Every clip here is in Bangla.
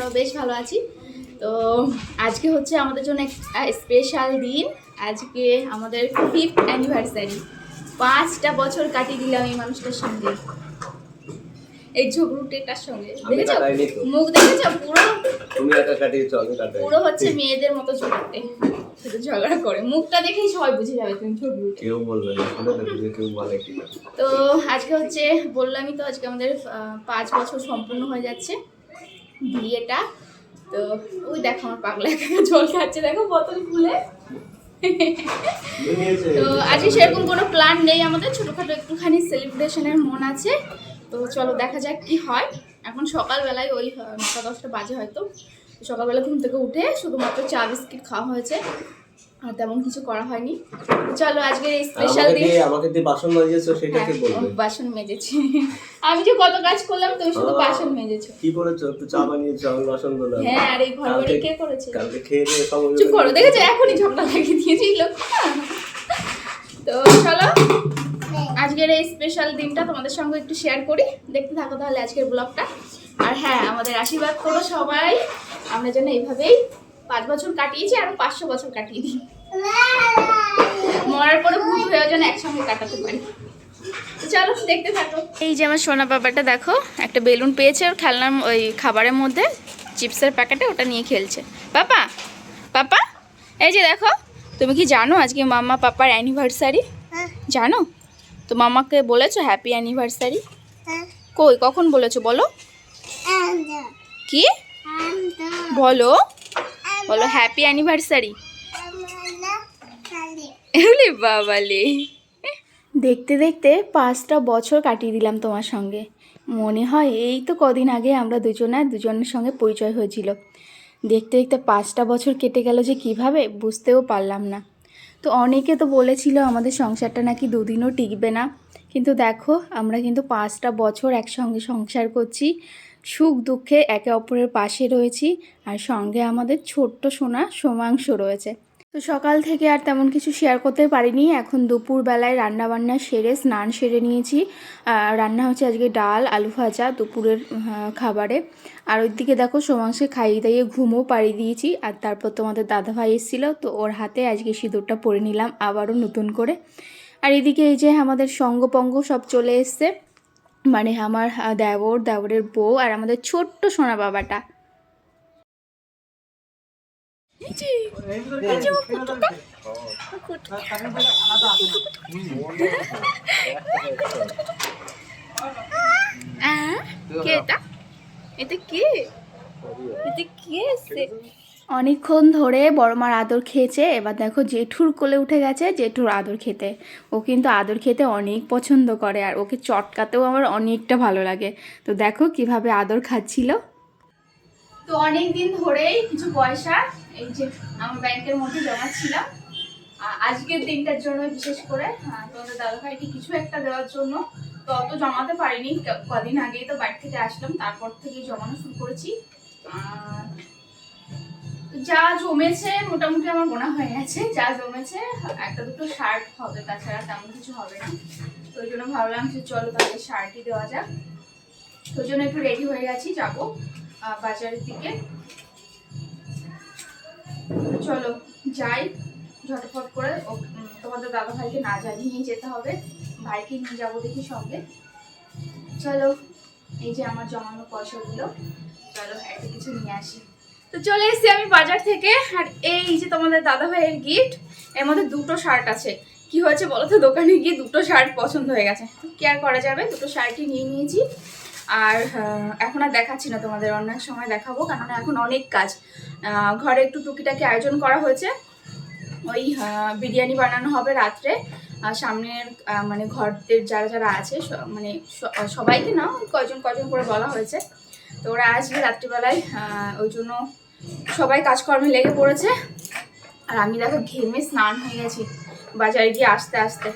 আমরাও বেশ ভালো আছি। তো আজকে হচ্ছে আমাদের জন্য স্পেশাল দিন। আজকে আমাদের ফিফথ অ্যানিভার্সারি পাঁচটা বছর কাটিয়ে দিলাম এই মানুষটার সঙ্গে। এই ঝগড়ুটেটার সঙ্গে। দেখেছ? মুখ দেখেছ? পুরো তুমি একা কাটিয়েছো আমি কাটাই পুরো হচ্ছে মেয়েদের মতো ঝগড়াটে। শুধু ঝগড়া করে। মুখটা দেখেই সবাই বুঝে যাবে তুমি ঝগড়ুটে। কেউ বলবে না শুনে দেখো যে কেউ বলে কি তো আজকে হচ্ছে বললামই তো আজকে আমাদের পাঁচ বছর সম্পূর্ণ হয়ে যাচ্ছে। বিয়েটা তো, ওই দেখো আমার পাগলা একা জল খাচ্ছে, দেখো বোতল খুলে। তো, আজকে সেরকম কোনো প্ল্যান নেই আমাদের, ছোটোখাটো একটুখানি সেলিব্রেশনের মন আছে। তো চলো দেখা যাক কি হয়। এখন সকালবেলায় ওই নটা দশটা বাজে হয়তো। সকালবেলা ঘুম থেকে উঠে শুধুমাত্র চা বিস্কিট খাওয়া হয়েছে। আর তেমন কিছু করা হয়নি। চলো আজকে স্পেশাল দিন। আমাকে দিয়ে বাসন কে হ্যাঁ, বলবে। বাসন মেজেছি। আমি যে কত কাজ করলাম তুমি শুধু বাসন মেজেছো। কি করেছ একটু চা বানিয়েছো আমি বাসন ধরলাম হ্যাঁ আর এই ঘর বাড়ি কে করেছে? কালকে খেয়ে দিয়ে সব চুপ করো দেখেছ? এখনই ঝগড়া লাগিয়ে দিয়েছি লোক তো চলো আজকের এই স্পেশাল দিনটা তোমাদের সঙ্গে একটু শেয়ার করি। দেখতে থাকো তাহলে আজকের ব্লগটা আর হ্যাঁ আমাদের আশীর্বাদ করো সবাই। আমরা যেন এইভাবেই পাঁচ বছর কাটিয়েছি আর পাঁচশো বছর কাটিয়ে দিই। মরার পরে ভূত হয়েও যেন একসঙ্গে কাটাতে পারি। চলো দেখতে থাকো। এই যে আমার সোনা বাবাটা দেখো একটা বেলুন পেয়েছে ওর খেলনার ওই খাবারের মধ্যে চিপসের প্যাকেটে ওটা নিয়ে খেলছে। পাপা পাপা এই যে দেখো তুমি কি জানো আজকে মাম্মা পাপার অ্যানিভার্সারি জানো? তো মামাকে বলেছ হ্যাপি অ্যানিভার্সারি কই কখন বলেছ বলো? কি? বলো। বলো হ্যাপি অ্যানিভার্সারি এলে বাবালে। দেখতে দেখতে পাঁচটা বছর কাটিয়ে দিলাম তোমার সঙ্গে। মনে হয় এই তো কদিন আগে আমরা দুজনে দুজনের সঙ্গে পরিচয় হয়েছিল। দেখতে দেখতে পাঁচটা বছর কেটে গেল যে কীভাবে বুঝতেও পারলাম না। তো অনেকে তো বলেছিল আমাদের সংসারটা নাকি দুদিনও টিকবে না। কিন্তু দেখো আমরা কিন্তু পাঁচটা বছর একসঙ্গে সংসার করছি। সুখ দুঃখে একে অপরের পাশে রয়েছি আর সঙ্গে আমাদের ছোট্ট সোনা সোমাংশ রয়েছে। তো সকাল থেকে আর তেমন কিছু শেয়ার করতে পারিনি। এখন দুপুরবেলায় রান্না বান্না সেরে স্নান সেরে নিয়েছি। রান্না হচ্ছে আজকে ডাল, আলু ভাজা দুপুরের খাবারে। আর ওইদিকে দেখো সোমাংশে খাইয়ে দাইয়ে ঘুমও পাড়ি দিয়েছি। আর তারপর তোমাদের দাদাভাই এসেছিল, তো ওর হাতে আজকে সিঁদুরটা পরে নিলাম আবারও নতুন করে। আর এদিকে এই যে আমাদের সঙ্গপঙ্গ সব চলে এসছে। মানে আমার দেওর, দেওরের বউ আর আমাদের ছোট্ট সোনা বাবাটা। কে এটা? এটা কে? এটা কে অনেকক্ষণ ধরে বড় মার আদর খেয়েছে। এবার দেখো জেঠুর কোলে উঠে গেছে জেঠুর আদর খেতে। ও কিন্তু আদর খেতে অনেক পছন্দ করে আর ওকে চটকাতেও আমার অনেকটা ভালো লাগে। তো দেখো কীভাবে আদর খাচ্ছিল। তো অনেক দিন ধরেই কিছু পয়সা এই যে আমার ব্যাংকের মধ্যে জমা ছিল। আজকের দিনটার জন্য বিশেষ করে। তোমাদের দাদাভাইকে কিছু একটা দেওয়ার জন্য তো অত জমাতে পারিনি। কদিন আগেই তো বাড়ি থেকে আসলাম, তারপর থেকে জমানো শুরু করেছি। যা জমেছে, মোটামুটি আমার গোনা হয়ে গেছে। যা জমেছে, একটা দুটো শার্ট হবে, তাছাড়া তেমন কিছু হবে না। তো ওই জন্য ভাবলাম যে চলো তাহলে শার্টই দেওয়া যাক। তো জন্য একটু রেডি হয়ে গেছি, যাব বাজারের দিকে। চলো যাই ঝটফট করে। তোমাদের দাদা ভাইকে না জানিয়ে যেতে হবে। ভাইকে নিয়ে যাব দেখি সঙ্গে। চলো, এই যে আমার জমানো পয়সাগুলো, চলো, একটা কিছু নিয়ে আসি। তো চলে এসেছি আমি বাজার থেকে। আর এই যে তোমাদের দাদা ভাইয়ের গিফট এর মধ্যে দুটো শার্ট আছে। কি হয়েছে বলো তো? দোকানে গিয়ে দুটো শার্ট পছন্দ হয়ে গেছে। কি আর করা যাবে, দুটো শার্টই নিয়ে নিয়েছি। আর এখন আর দেখাচ্ছি না তোমাদের অন্য সময় দেখাবো, কেননা এখন অনেক কাজ। ঘরে একটু টুকিটাকি আয়োজন করা হয়েছে। ওই বিরিয়ানি বানানো হবে রাত্রে। সামনের মানে ঘরদের যারা যারা আছে মানে সবাইকে না, কয়জন কয়জন করে বলা হয়েছে। তো ওরা আসবে রাত্রিবেলায় ওই জন্য সবাই কাজকর্মে লেগে পড়েছে। আর আমি দেখো ঘেমে স্নান হয়ে গেছি বাজারে গিয়ে আসতে আসতে।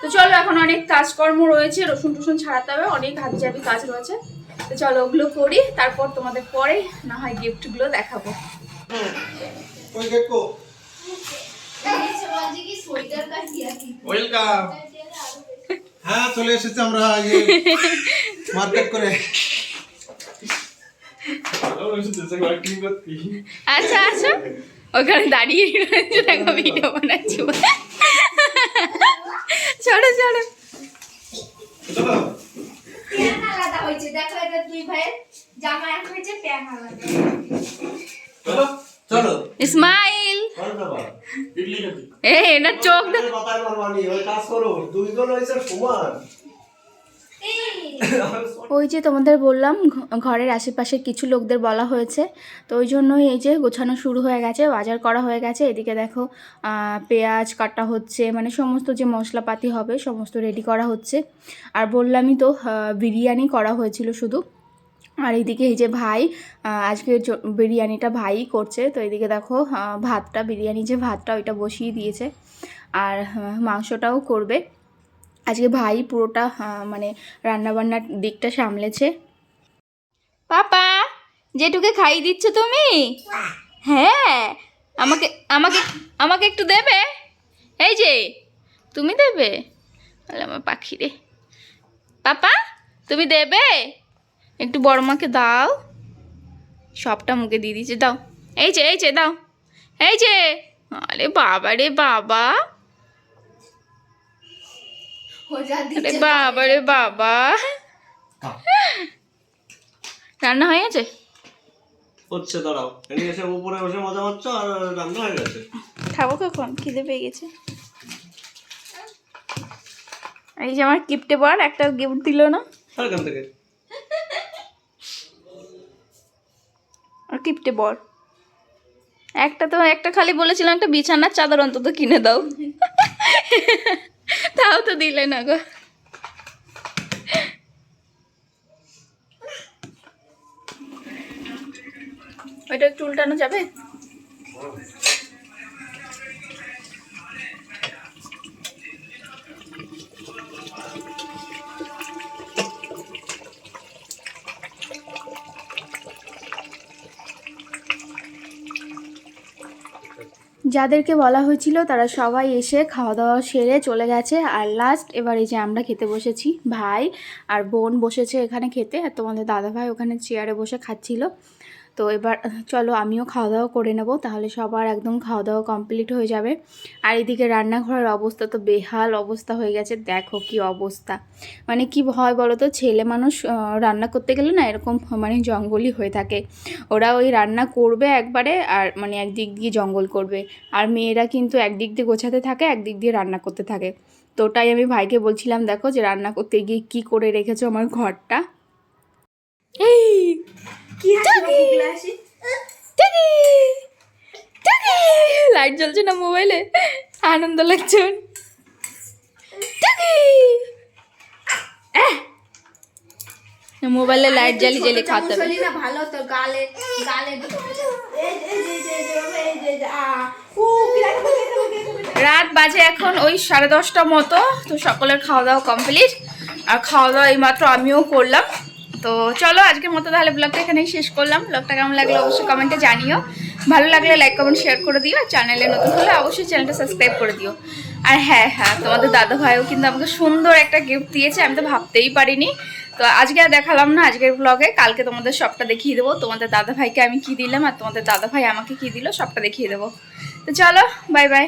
তো চলো এখন অনেক কাজকর্ম রয়েছে রসুন টসুন ছাড়াতে হবে অনেক হাবি জাবি কাজ রয়েছে। তো চলো ওগুলো করি তারপর তোমাদের পরে না হয় গিফটগুলো দেখাবো। হ্যাঁ চলে এসেছি আমরা মার্কেট করে। আচ্ছা আচ্ছা। ওখানে দাঁড়িয়ে রয়েছে দেখো ভিডিও বানাচ্ছি। চলো চলো। আলাদা হয়েছে। দেখো এটা দুই ভাইয়ের জামা এক হয়েছে প্যান আলাদা। চলো। চলো। ইসমাইল চলো বাবা। ইডলি খাবি এ না চোখ কাজ করো। দুইজন হয়েছে সমান। ওই যে তোমাদের বললাম ঘরের আশেপাশে কিছু লোকদের বলা হয়েছে। তো ওই জন্যই এই যে গোছানো শুরু হয়ে গেছে, বাজার করা হয়ে গেছে। এদিকে দেখো পেঁয়াজ কাটা হচ্ছে মানে সমস্ত যে মশলাপাতি হবে সমস্ত রেডি করা হচ্ছে। আর বললামই তো বিরিয়ানি করা হয়েছিল শুধু। আর এইদিকে এই যে ভাই আজকে বিরিয়ানিটা ভাই করছে। তো এদিকে দেখো ভাতটা বিরিয়ানি যে ভাতটা, ওইটা বসিয়ে দিয়েছে। আর মাংসটাও করবে। আজকে ভাই পুরোটা আহ, মানে রান্নাবান্নার দিকটা সামলেছে। পাপা যেটুকে খাইয়ে দিচ্ছ তুমি? হ্যাঁ আমাকে আমাকে আমাকে একটু দেবে? এই যে তুমি দেবে? তাহলে আমার পাখি রে। পাপা তুমি দেবে? একটু বড় মাকে দাও। সবটা মুখে দিয়ে দিয়েছে দাও। এই যে এই যে দাও। এই যে আরে বাবা রে বাবা। বাবা রে বাবা রান্না হয়ে গেছে হচ্ছে দাঁড়াও। এনে এসে উপরে বসে মজা মারছো আর রান্না হয়ে গেছে। খাব কখন? খিদে পেয়ে গেছে। এই যে আমার গিফটে বল একটা গিফট দিল না? এখান থেকে। আর গিফটে বল একটা তো একটা খালি বলেছিলাম একটা বিছানার চাদর অন্তত কিনে দাও। তাও তো দিলে না গো ওইটা একটু উল্টানো যাবে যাদেরকে বলা হয়েছিল তারা সবাই এসে খাওয়া দাওয়া সেরে চলে গেছে। আর লাস্ট এবার এই যে আমরা খেতে বসেছি, ভাই আর বোন বসেছে এখানে খেতে। আর তোমাদের দাদা ভাই ওখানে চেয়ারে বসে খাচ্ছিল। তো এবার চলো আমিও খাওয়া দাওয়া করে নেব, তাহলে সবার একদম খাওয়া দাওয়া কমপ্লিট হয়ে যাবে। আর এদিকে রান্নাঘরের অবস্থা তো বেহাল অবস্থা হয়ে গেছে, দেখো কি অবস্থা। মানে কি হয় বলো তো ছেলে মানুষ রান্না করতে গেলে না এরকম মানে জঙ্গলই হয়ে থাকে। ওরা ওই রান্না করবে একবারে আর মানে একদিক দিয়ে জঙ্গল করবে। আর মেয়েরা কিন্তু একদিক দিয়ে গোছাতে থাকে, একদিক দিয়ে রান্না করতে থাকে। তো ওটাই আমি ভাইকে বলছিলাম, দেখো যে রান্না করতে গিয়ে কি করে রেখেছো আমার ঘরটা? এই, কি লাইট জ্বলছে না মোবাইলে আনন্দ লাগছে! মোবাইলে লাইট জ্বালি জ্বালি খাতে হবে। না ভালো তো গালে গালে। রাত বাজে এখন ওই সাড়ে দশটা মতো তো সকলের খাওয়া দাওয়া কমপ্লিট আর খাওয়া দাওয়া এইমাত্র আমিও করলাম। তো চলো আজকের মতো তাহলে ব্লগটা এখানেই শেষ করলাম। ব্লগটা কেমন লাগল অবশ্যই কমেন্টে জানিও। ভালো লাগলে লাইক কমেন্ট শেয়ার করে দিও। আর চ্যানেলে নতুন হলে অবশ্যই চ্যানেলটা সাবস্ক্রাইব করে দিও। আর হ্যাঁ হ্যাঁ তোমাদের দাদা ভাইও কিন্তু আমাকে সুন্দর একটা গিফট দিয়েছে। আমি তো ভাবতেই পারিনি। তো আজকে আর দেখালাম না আজকের ব্লগে কালকে তোমাদের সবটা দেখিয়ে দেবো। তোমাদের দাদা ভাইকে আমি কি দিলাম আর তোমাদের দাদা ভাই আমাকে কি দিল সবটা দেখিয়ে দেবো। তো চলো বাই বাই